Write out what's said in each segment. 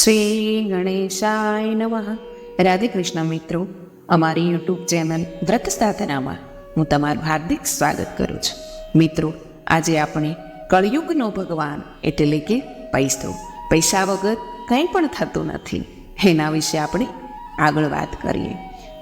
શ્રી ગણેશાય નમઃ રાધે કૃષ્ણ મિત્રો અમારી યુટ્યુબ ચેનલ વ્રત સાધનામાં હું તમારું હાર્દિક સ્વાગત કરું છું. મિત્રો, આજે આપણે કળયુગનો ભગવાન એટલે કે પૈસો પૈસા વગર કંઈ પણ થતું નથી. એના વિશે આપણે આગળ વાત કરીએ.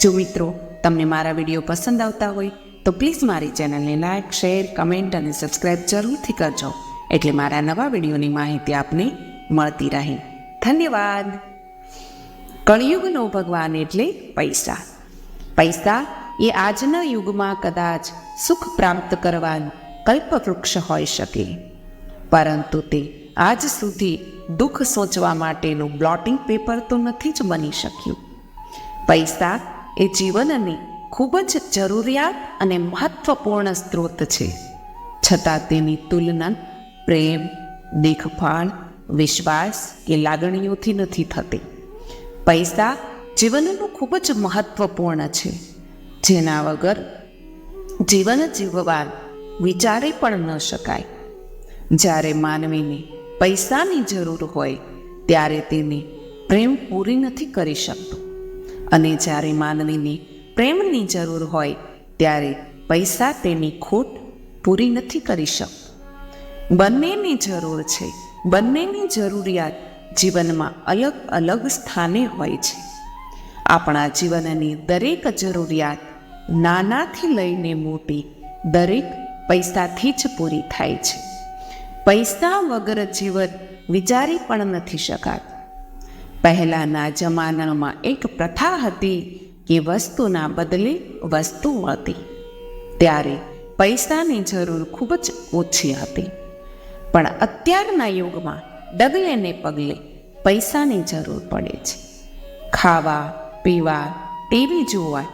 જો મિત્રો, તમને મારા વીડિયો પસંદ આવતા હોય, તો પ્લીઝ મારી ચેનલને લાઇક શેર, કમેન્ટ અને સબસ્ક્રાઈબ જરૂરથી કરજો. એટલે મારા નવા વિડીયોની માહિતી આપને મળતી રહે. ધન્યવાદ. કળિયુગનો ભગવાન એટલે પૈસા. પૈસા એ આજના યુગમાં કદાચ સુખ પ્રાપ્ત કરવાનું કલ્પવૃક્ષ હોઈ શકે. પરંતુ તે આજ સુધી દુઃખ સોચવા માટેનું બ્લોટિંગ પેપર તો નથી જ બની શક્યું. પૈસા એ જીવનની ખૂબ જ જરૂરિયાત અને મહત્વપૂર્ણ સ્ત્રોત છે. છતાં તેની તુલના પ્રેમ, દેખભાળ વિશ્વાસ કે લાગણીઓથી નથી થતી. પૈસા જીવનનું ખૂબ જ મહત્વપૂર્ણ છે. જેના વગર જીવન જીવવા વિચારે પણ ન શકાય. જ્યારે માનવીને પૈસાની જરૂર હોય, ત્યારે તેને પ્રેમ પૂરી નથી કરી શકતું. અને જ્યારે માનવીને પ્રેમની જરૂર હોય, ત્યારે પૈસા તેની ખોટ પૂરી નથી કરી શકતું. બંનેની જરૂર છે બંનેની જરૂરિયાત જીવનમાં અલગ અલગ સ્થાને હોય છે. આપણા જીવનની દરેક જરૂરિયાત નાનાથી લઈને મોટી દરેક પૈસાથી જ પૂરી થાય છે. પૈસા વગર જીવન વિચારી પણ નથી શકાતું. પહેલાંના જમાનામાં એક પ્રથા હતી કે વસ્તુના બદલે વસ્તુ મળતી ત્યારે પૈસાની જરૂર ખૂબ જ ઓછી હતી. પણ અત્યારના યુગમાં ડગલે ને પગલે પૈસાની જરૂર પડે છે. ખાવા, પીવા, ટીવી જોવા,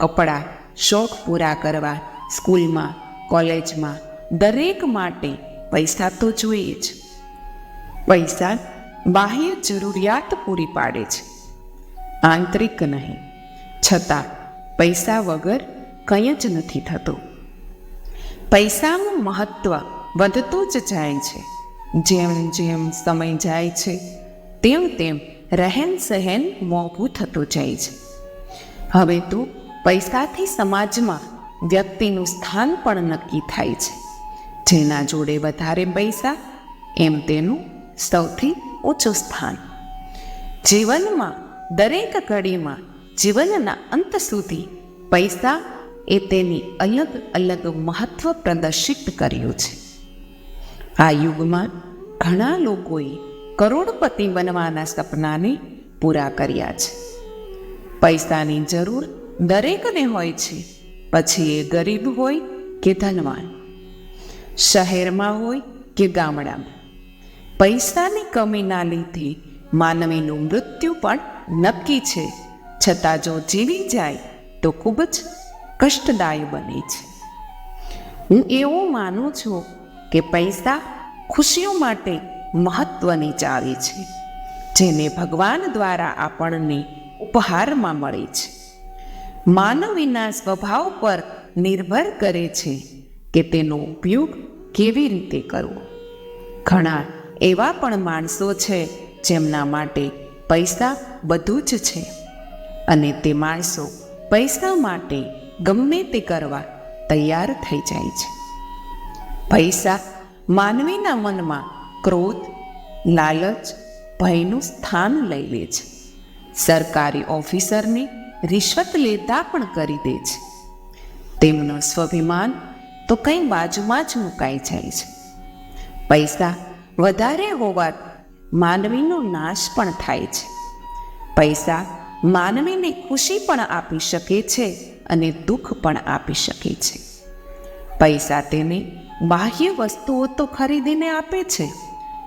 કપડાં શોખ પૂરા કરવા, સ્કૂલમાં, કોલેજમાં, દરેક માટે પૈસા તો જોઈએ જ. પૈસા બાહ્ય જરૂરિયાત પૂરી પાડે છે. આંતરિક નહીં, છતાં પૈસા વગર કંઈ જ નથી થતું. પૈસાનું મહત્વ વધતું જ જાય છે. જેમ જેમ સમય જાય છે, તેમ તેમ રહેન સહેન મોંઘું થતું જાય છે. હવે તો પૈસાથી સમાજમાં વ્યક્તિનું સ્થાન પણ નક્કી થાય છે. જેના જોડે વધારે પૈસા, એમ તેનું સૌથી ઊંચું સ્થાન. જીવનમાં દરેક ઘડીમાં જીવનના અંત સુધી પૈસા એ તેની અલગ અલગ મહત્વ પ્રદર્શિત કર્યું છે. આ યુગમાં ઘણા લોકોએ કરોડપતિ બનવાના સપનાને પૂરા કર્યા છે. પૈસાની જરૂર દરેકને હોય છે. પછી એ ગરીબ હોય કે ધનવાન. શહેરમાં હોય કે ગામડામાં. પૈસાની કમીના લીધે માનવીનું મૃત્યુ પણ નક્કી છે. છતાં જો જીવી જાય તો ખૂબ જ કષ્ટદાય બને છે. હું એવું માનું છું કે પૈસા ખુશીઓ માટે મહત્વની ચાવી છે, જેને ભગવાન દ્વારા આપણને ઉપહારમાં મળે છે. માનવીના સ્વભાવ પર નિર્ભર કરે છે કે તેનો ઉપયોગ કેવી રીતે કરવો. ઘણા એવા પણ માણસો છે જેમના માટે પૈસા બધું જ છે અને તે માણસો પૈસા માટે ગમે તે કરવા તૈયાર થઈ જાય છે. પૈસા માનવીના મનમાં ક્રોધ, લાલચ, ભયનું સ્થાન લઈ લે છે. સરકારી ઓફિસરને રિશ્વત લેતા પણ કરી દે છે. તેમનો સ્વાભિમાન તો કંઈ બાજુમાં જ મુકાઈ જાય છે. પૈસા વધારે હોવા માનવીનો નાશ પણ થાય છે. પૈસા માનવીને ખુશી પણ આપી શકે છે અને દુઃખ પણ આપી શકે છે. પૈસા તેને બાહ્ય વસ્તુઓ તો ખરીદીને આપે છે.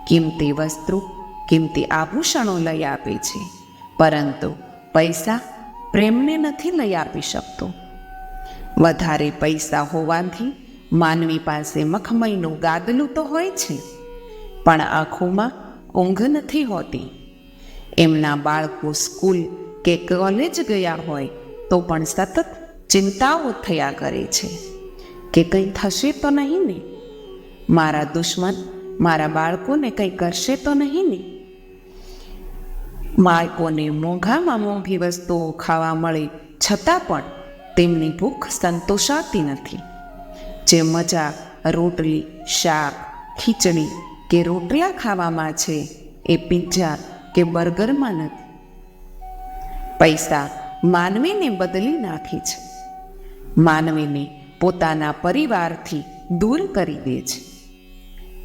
કિંમતી વસ્તુ, કિંમતી આભૂષણો લઈ આપે છે. પરંતુ પૈસા પ્રેમને નથી લઈ આપી શકતો. વધારે પૈસા હોવાથી માનવી પાસે મખમઈનું ગાદલું તો હોય છે. પણ આંખોમાં ઊંઘ નથી હોતી. એમના બાળકો સ્કૂલ કે કોલેજ ગયા હોય તો પણ સતત ચિંતાઓ થયા કરે છે. કે કંઈ થશે તો નહીં ને? મારા દુશ્મન, મારા બાળકોને કંઈ કરશે તો નહીં ને? બાળકોને મોંઘામાં મોંઘી વસ્તુઓ ખાવા મળે, છતાં પણ તેમની ભૂખ સંતોષાતી નથી. જે મજા રોટલી, શાક, ખીચડી કે રોટલા ખાવામાં છે, એ પિઝા કે બર્ગરમાં નથી. પૈસા માનવીને બદલી નાખે છે. માનવીને પોતાના પરિવારથી દૂર કરી દે છે.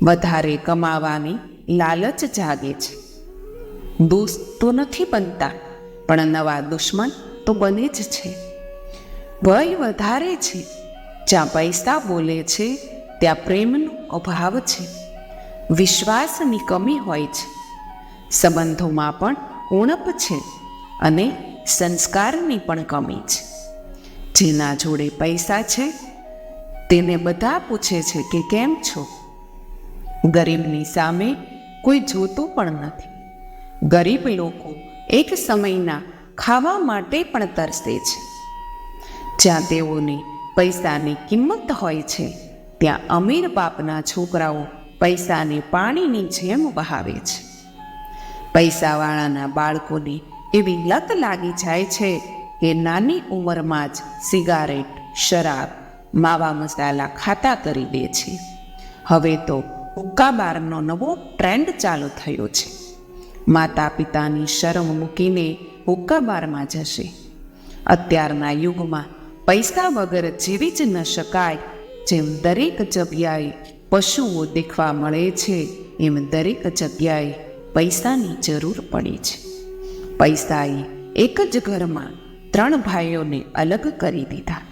વધારે કમાવાની લાલચ જાગે છે. દોસ્ત તો નથી બનતા, પણ નવા દુશ્મન તો બને જ છે. ભય વધારે છે. જ્યાં પૈસા બોલે છે, ત્યાં પ્રેમનો અભાવ છે. વિશ્વાસની કમી હોય છે. સંબંધોમાં પણ ઉણપ છે અને સંસ્કારની પણ કમી છે. જેના જોડે પૈસા છે તેને બધા પૂછે છે કે કેમ છો? ગરીબની સામે કોઈ જોતું પણ નથી. ગરીબ લોકો એક સમયના ખાવા માટે પણ તરસે છે. જ્યાં તેઓને પૈસાની કિંમત હોય છે, ત્યાં અમીર બાપના છોકરાઓ પૈસાને પાણીની જેમ વહાવે છે. પૈસાવાળાના બાળકોને એવી લત લાગી જાય છે કે નાની ઉંમરમાં જ સિગારેટ, શરાબ માવા મસાલા ખાતા કરી દે છે. હવે તો હુક્કા બારનો નવો ટ્રેન્ડ ચાલુ થયો છે. માતા પિતાની શરમ મૂકીને હુક્કા બારમાં જશે. અત્યારના યુગમાં પૈસા વગર જીવી જ ન શકાય. જેમ દરેક જગ્યાએ પશુઓ દેખવા મળે છે, એમ દરેક જગ્યાએ પૈસાની જરૂર પડે છે. પૈસાએ એક જ ઘરમાં ત્રણ ભાઈઓને અલગ કરી દીધા.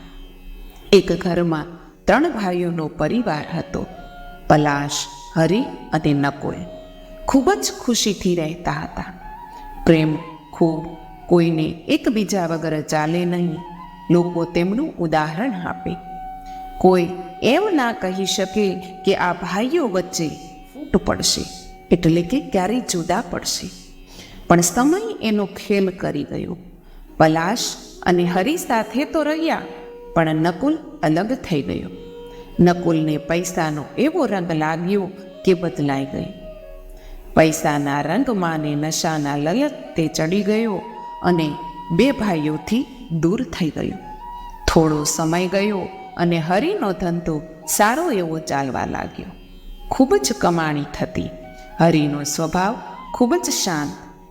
એક ઘરમાં ત્રણ ભાઈઓનો પરિવાર હતો. પલાશ, હરિ અને નકુલ ખૂબ જ ખુશીથી રહેતા હતા. પ્રેમ ખૂબ, કોઈને એકબીજા વગર ચાલે નહીં. લોકો તેમનું ઉદાહરણ આપે. કોઈ એમ ના કહી શકે કે આ ભાઈઓ વચ્ચે ફૂટ પડશે, એટલે કે ક્યારેય જુદા પડશે. પણ સમય એનો ખેલ કરી ગયો. પલાશ અને હરિ સાથે તો રહ્યા પણ નકુલ અલગ થઈ ગયો. નકુલને પૈસાનો એવો રંગ લાગ્યો કે બદલાઈ ગઈ. પૈસાના રંગમાં ને નશાના લલક તે ચડી ગયો અને બે ભાઈઓથી દૂર થઈ ગયો. થોડો સમય ગયો અને હરિનો ધંધો સારો એવો ચાલવા લાગ્યો. ખૂબ જ કમાણી થતી. હરિનો સ્વભાવ ખૂબ જ શાંત.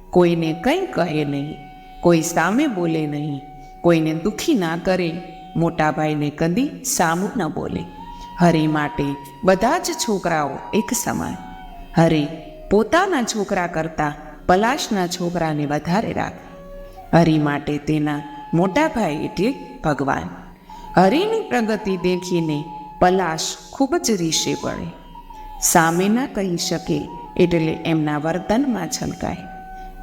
કોઈને કંઈ કહે નહીં. કોઈ સામે બોલે નહીં. કોઈને દુખી ના કરે. મોટા ભાઈને કદી સામું ન બોલે. હરિ માટે બધા જ છોકરાઓ એક સમાન. હરે પોતાના છોકરા કરતાં પલાશના છોકરાને વધારે રાખે. હરિ માટે તેના મોટા ભાઈ એટલે ભગવાન. હરિની પ્રગતિ દેખીને પલાશ ખૂબ જ રીશે પડે. સામે ના કહી શકે એટલે એમના વર્તનમાં છલકાય.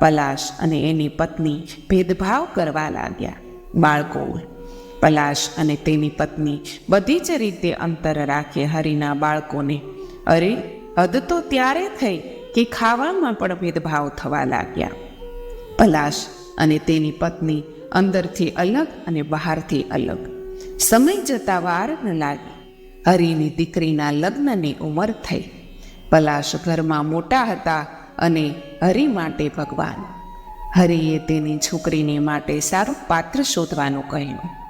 પલાશ અને એની પત્ની ભેદભાવ કરવા લાગ્યા. બાળકો પલાશ અને તેની પત્ની બધી જ રીતે અંતર રાખે હરિના બાળકોને. અરે, હદ તો ત્યારે થઈ કે ખાવામાં પણ ભેદભાવ થવા લાગ્યા. પલાશ અને તેની પત્ની અંદરથી અલગ અને બહારથી અલગ. સમય જતા વાર ન લાગી. હરિની દીકરીના લગ્નની ઉંમર થઈ. પલાશ ઘરમાં મોટા હતા અને હરિ માટે ભગવાન. હરિએ તેની છોકરીને માટે સારું પાત્ર શોધવાનું કહ્યું.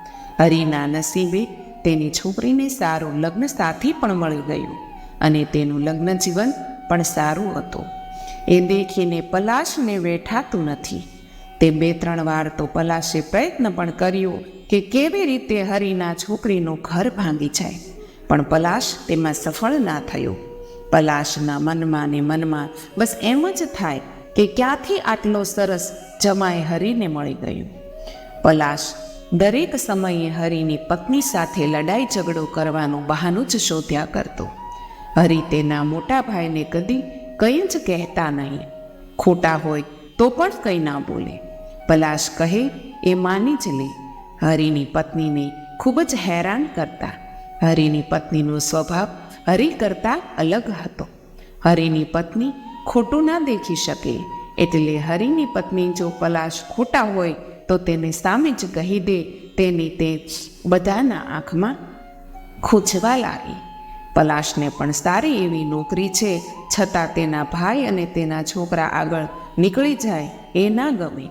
હરિના નસીબે તેની છોકરીને સારું લગ્ન સાથી પણ મળી ગયું અને તેનું લગ્ન જીવન પણ સારું હતું. એ દેખીને પલાશને વેઠાતું નથી. તે બે ત્રણ વાર તો પલાશે પ્રયત્ન પણ કર્યો કે કેવી રીતે હરિના છોકરીનું ઘર ભાંગી જાય. પણ પલાશ તેમાં સફળ ના થયો. પલાશના મનમાં ને મનમાં બસ એમ જ થાય કે ક્યાંથી આટલો સરસ જમાય હરીને મળી ગયું. પલાશ દરેક સમયે હરિની પત્ની સાથે લડાઈ ઝઘડો કરવાનું બહાનું જ શોધ્યા કરતો. હરિ તેના મોટા ભાઈને કદી કંઈ જ કહેતા નહીં. ખોટા હોય તો પણ કંઈ ના બોલે. પલાશ કહે, એ માની જ લે. હરિની પત્નીને ખૂબ જ હેરાન કરતા. હરિની પત્નીનો સ્વભાવ હરિ કરતાં અલગ હતો. હરિની પત્ની ખોટું ના દેખી શકે. એટલે હરિની પત્ની જો પલાશ ખોટા હોય તો તેને સામે જ કહી દે, તેની તે બધાના આંખમાં ખૂંચવા લાગી. પલાશને પણ સારી એવી નોકરી છે. છતાં તેના ભાઈ અને તેના છોકરા આગળ નીકળી જાય એ ના ગમે.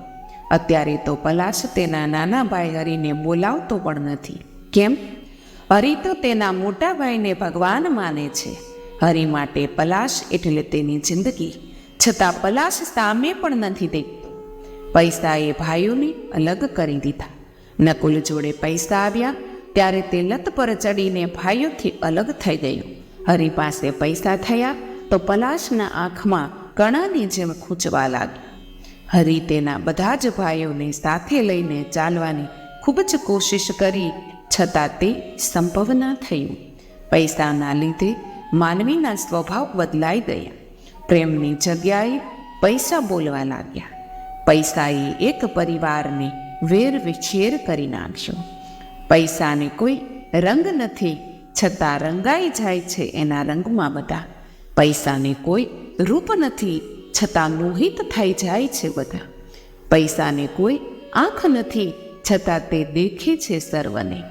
અત્યારે તો પલાશ તેના નાના ભાઈ હરીને બોલાવતો પણ નથી. કેમ? હરી તો તેના મોટા ભાઈને ભગવાન માને છે. હરી માટે પલાશ એટલે તેની જિંદગી. છતાં પલાશ સામે પણ નથી દેખતો. પૈસાએ ભાઈઓને અલગ કરી દીધા. નકુલ જોડે પૈસા આવ્યા, ત્યારે તે લત પર ચડીને ભાઈઓથી અલગ થઈ ગયું. હરી પાસે પૈસા થયા, તો પલાશના આંખમાં કણાની જેમ ખૂંચવા લાગ્યું. હરી તેના બધા જ ભાઈઓને સાથે લઈને ચાલવાની ખૂબ જ કોશિશ કરી, છતાં તે સંભવ ન થયું. પૈસાના લીધે માનવીના સ્વભાવ બદલાઈ ગયા. પ્રેમની જગ્યાએ પૈસા બોલવા લાગ્યા. પૈસાએ એક પરિવારને વેર વિછેર કરી નાખ્યો. પૈસાને કોઈ રંગ નથી, છતાં રંગાઈ જાય છે એના રંગમાં બધા. પૈસાને કોઈ રૂપ નથી, છતાં મોહિત થઈ જાય છે બધા. પૈસાને કોઈ આંખ નથી, છતાં તે દેખે છે સર્વને.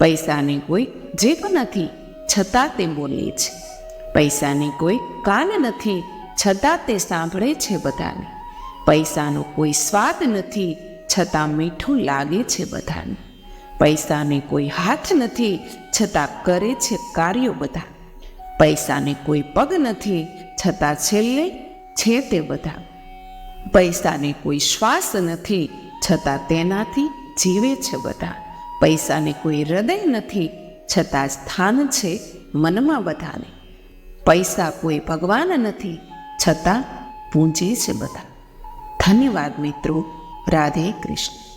પૈસાને કોઈ જીભ નથી, છતાં તે બોલે છે. પૈસાને કોઈ કાન નથી, છતાં તે સાંભળે છે બધાને. પૈસાનો કોઈ સ્વાદ નથી, છતાં મીઠું લાગે છે બધાને. પૈસાને કોઈ હાથ નથી, છતાં કરે છે કાર્યો બધા. પૈસાને કોઈ પગ નથી, છતાં છેલ્લે છે તે બધા. પૈસાને કોઈ શ્વાસ નથી, છતાં તેનાથી જીવે છે બધા. પૈસાને કોઈ હૃદય નથી, છતાં સ્થાન છે મનમાં બધાને. પૈસા કોઈ ભગવાન નથી, છતાં પૂંજે છે બધા. ધન્યવાદ મિત્રો. રાધે કૃષ્ણ.